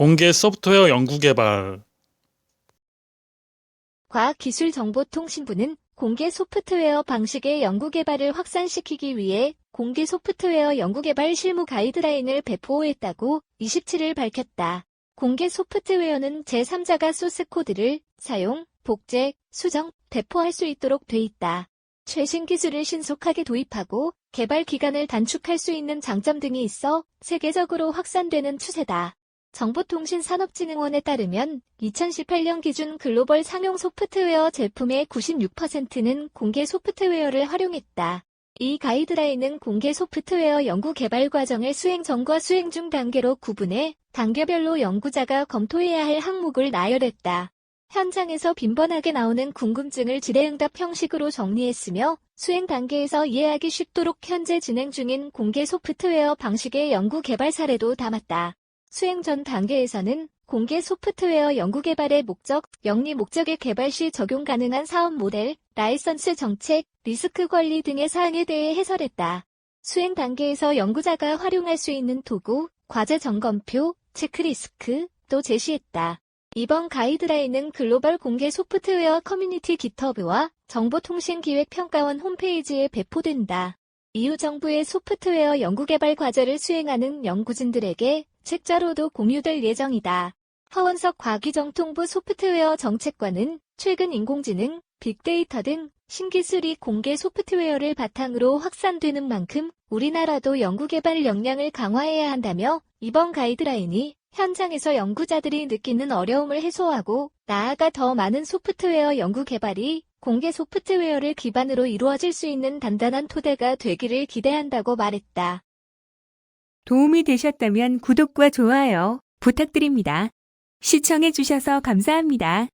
공개 소프트웨어 연구개발 과학기술정보통신부는 공개 소프트웨어 방식의 연구개발을 확산시키기 위해 공개 소프트웨어 연구개발 실무 가이드라인을 배포했다고 27일 밝혔다. 공개 소프트웨어는 제3자가 소스 코드를 사용, 복제, 수정, 배포할 수 있도록 돼 있다. 최신 기술을 신속하게 도입하고 개발 기간을 단축할 수 있는 장점 등이 있어 세계적으로 확산되는 추세다. 정보통신산업진흥원에 따르면 2018년 기준 글로벌 상용 소프트웨어 제품의 96%는 공개 소프트웨어를 활용했다. 이 가이드라인은 공개 소프트웨어 연구 개발 과정을 수행 전과 수행 중 단계로 구분해 단계별로 연구자가 검토해야 할 항목을 나열했다. 현장에서 빈번하게 나오는 궁금증을 질의응답 형식으로 정리했으며 수행 단계에서 이해하기 쉽도록 현재 진행 중인 공개 소프트웨어 방식의 연구 개발 사례도 담았다. 수행 전 단계에서는 공개 소프트웨어 연구 개발의 목적, 영리 목적의 개발 시 적용 가능한 사업 모델, 라이선스 정책, 리스크 관리 등의 사항에 대해 해설했다. 수행 단계에서 연구자가 활용할 수 있는 도구, 과제 점검표, 체크리스크도 제시했다. 이번 가이드라인은 글로벌 공개 소프트웨어 커뮤니티 기터브와 정보통신기획평가원 홈페이지에 배포된다. EU 정부의 소프트웨어 연구개발 과제를 수행하는 연구진들에게 책자로도 공유될 예정이다. 허원석 과기정통부 소프트웨어 정책관은 최근 인공지능, 빅데이터 등 신기술이 공개 소프트웨어를 바탕으로 확산되는 만큼 우리나라도 연구개발 역량을 강화해야 한다며 이번 가이드라인이 현장에서 연구자들이 느끼는 어려움을 해소하고 나아가 더 많은 소프트웨어 연구 개발이 공개 소프트웨어를 기반으로 이루어질 수 있는 단단한 토대가 되기를 기대한다고 말했다. 도움이 되셨다면 구독과 좋아요 부탁드립니다. 시청해주셔서 감사합니다.